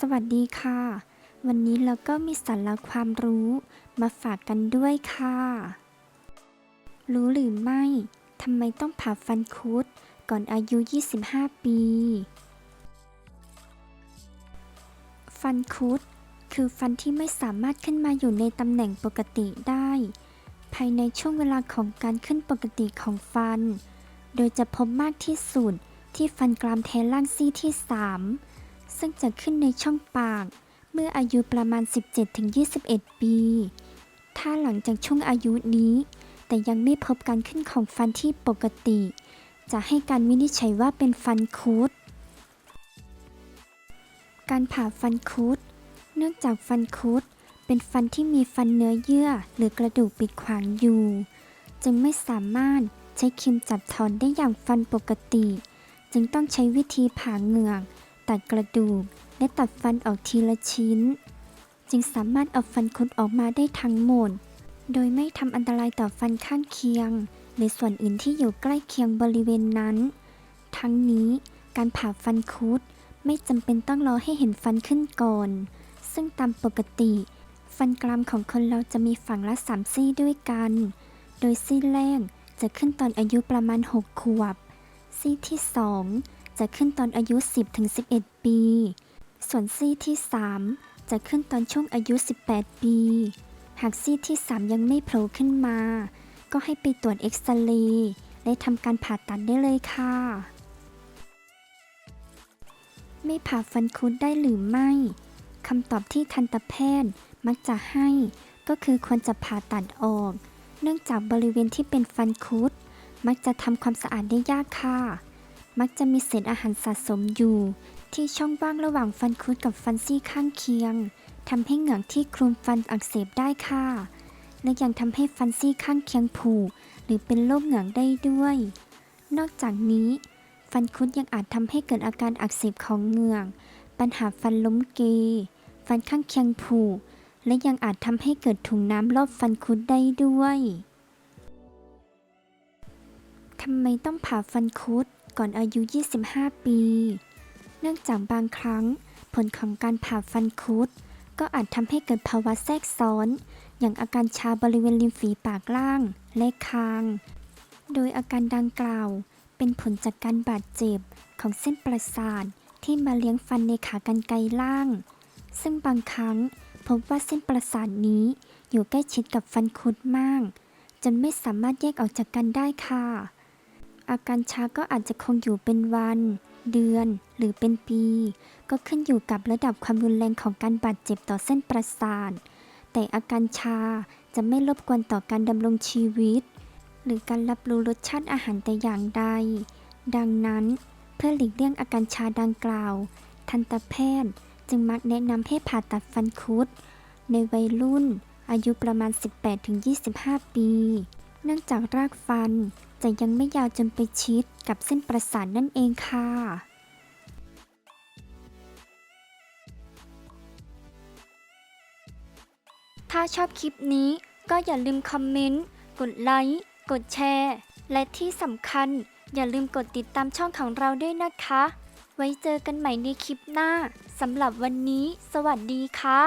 สวัสดีค่ะ วันนี้เราก็มีสาระความรู้มาฝากกันด้วยค่ะ รู้หรือไม่ทำไมต้องผ่าฟันคุดก่อนอายุ 25 ปี ฟันคุด คือฟันที่ไม่สามารถขึ้นมาอยู่ในตำแหน่งปกติได้ ภายในช่วงเวลาของการขึ้นปกติของฟัน โดยจะพบมากที่สุดที่ฟันกรามแทนล่างซี่ที่ 3 ซึ่งจะขึ้นในช่องปาก เมื่ออายุประมาณ 17-21 ปี ถ้าหลังจากช่วงอายุนี้ แต่ยังไม่พบการขึ้นของฟันที่ปกติ จะให้การวินิจฉัยว่าเป็นฟันคุด การผ่าฟันคุด เนื่องจากฟันคุดเป็นฟันที่มีฟันเนื้อเยื่อหรือกระดูกปิดขวางอยู่ จึงไม่สามารถใช้ครีมจับถอนได้อย่างฟันปกติ จึงต้องใช้วิธีผ่าเหงือก ตัดกระดูก และตัดฟันออกทีละชิ้น จึงสามารถเอาฟันคุดออกมาได้ทั้งหมด โดยไม่ทำอันตรายต่อฟันข้างเคียง หรือส่วนอื่นที่อยู่ใกล้เคียงบริเวณนั้น ทั้งนี้การผ่าฟันคุดไม่จำเป็นต้องรอให้เห็นฟันขึ้นก่อน ซึ่งตามปกติ ฟันกรามของคนเราจะมีฝั่งละสามซี่ด้วยกัน โดยซี่แรกจะขึ้นตอนอายุประมาณ 6 ขวบ ซี่ที่2 จะขึ้นตอนอายุ 10-11 ปี ส่วนซี่ที่ 3 จะขึ้นตอนช่วงอายุ 18 ปี หากซี่ที่ 3 ยังไม่โผล่ขึ้นมา ก็ให้ไปตรวจเอ็กซเรย์และทำการผ่าตัดได้เลยค่ะ ไม่ผ่าฟันคุดได้หรือไม่คำตอบที่ทันตแพทย์มักจะให้ ก็คือควรจะผ่าตัดออก เนื่องจากบริเวณที่เป็นฟันคุดมักจะทำความสะอาดได้ยากค่ะ มักจะมีเศษอาหารสะสมอยู่ ที่ช่องว่างระหว่างฟันคุดกับฟันซี่ข้างเคียงทำให้เหงือกที่คลุมฟันอักเสบได้ค่ะ และยังทำให้ฟันซี่ข้างเคียงผุหรือเป็นโรคเหงือกได้ด้วย นอกจากนี้ ฟันคุดยังอาจทำให้เกิดอาการอักเสบของเหงือก ปัญหาฟันล้มเกยฟันข้างเคียงผุและยังอาจทำให้เกิดถุงน้ำรอบฟันคุดได้ด้วย ทำไมต้องผ่าฟันคุด ก่อนอายุ 25 ปี เนื่องจากบางครั้ง ผลของการผ่าฟันคุด ก็อาจทำให้เกิดภาวะแทรกซ้อน อย่างอาการชาบริเวณริมฝีปากล่าง และคาง โดยอาการดังกล่าว เป็นผลจากการบาดเจ็บของเส้นประสาทที่มาเลี้ยงฟันในขากรรไกรล่าง ซึ่งบางครั้งพบว่าเส้นประสาทนี้อยู่ใกล้ชิดกับฟันคุดมาก จนไม่สามารถแยกออกจากกันได้ค่ะ อาการชาก็อาจจะคงอยู่เป็นวัน เดือน หรือเป็นปี ก็ขึ้นอยู่กับระดับความรุนแรงของการบาดเจ็บต่อเส้นประสาท แต่อาการชาจะไม่รบกวนต่อการดำรงชีวิต หรือการรับรู้รสชาติอาหารแต่อย่างใด ดังนั้นเพื่อหลีกเลี่ยงอาการชาดังกล่าว ทันตแพทย์จึงมักแนะนำให้ผ่าตัดฟันคุด ในวัยรุ่นอายุประมาณ 18-25 ปี เนื่องจากรากฟันจะยังไม่ยาวจนไปชิดกับเส้นประสาทนั่นเองค่ะ ถ้าชอบคลิปนี้ก็อย่าลืมคอมเมนต์ กดไลค์ กดแชร์ และที่สำคัญอย่าลืมกดติดตามช่องของเราด้วยนะคะ ไว้เจอกันใหม่ในคลิปหน้า สำหรับวันนี้ สวัสดีค่ะ